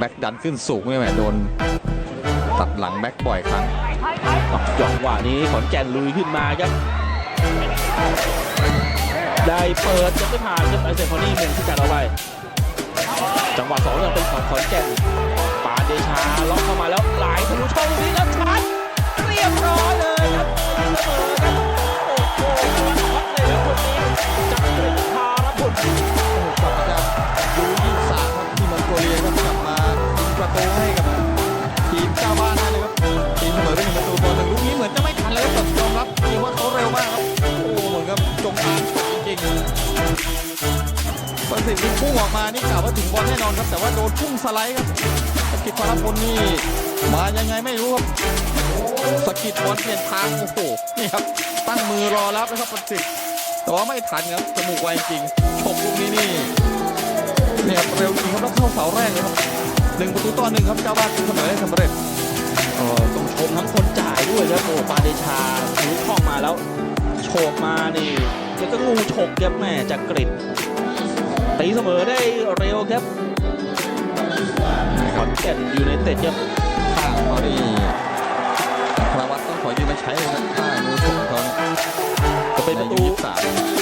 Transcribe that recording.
แบ็กดันขึ้นสูงไม่แหมโดน ตัดหลังแบ็กบ่อยครั้งจังหวะนี้ขอนแก่นลุยขึ้นมาครับ ได้เปิดจะไม่ผ่านครับไอเซนคอนี่มุงที่การเอาไว้จังหวะสองยังเป็นของขอนแก่นปาเดชาล็อกเข้ามาแล้วหลายทะลุช่องนี้ ประสิทธิ์นี่พุ่งออกมานี่กล่าวว่าถึงบอลแน่นอนครับ แต่ว่าโดนพุ่งสไลด์ครับสกิดพลพลนี่มายังไงไม่รู้ครับสกิดบอลเปลี่ยนทางโอ้โหนี่ครับตั้งมือรอรับนะครับประสิทธิ์แต่ว่าไม่ทันครับจมูกไวจริงฉกลูกนี้นี่เนี่ยเร็วจริงครับแล้วเข้าเสาแรกเลยครับหนึ่งประตูต่อหนึ่งครับเจ้าบ้านเสมอได้สำเร็จเออต้องชมทั้งคนจ่ายด้วยครับโอ้ปาเดชาทะลุช่องมาแล้วโฉบมานี่ แล้วก็งูฉกครับแม่จากกริดตีเสมอได้เร็วครับขอนแก่นอยู่ในเตะครับข้างเาดีพระวัตต้องขอยืมมาใช้เลยครัข้างมือผมเขาจะเป็นประตู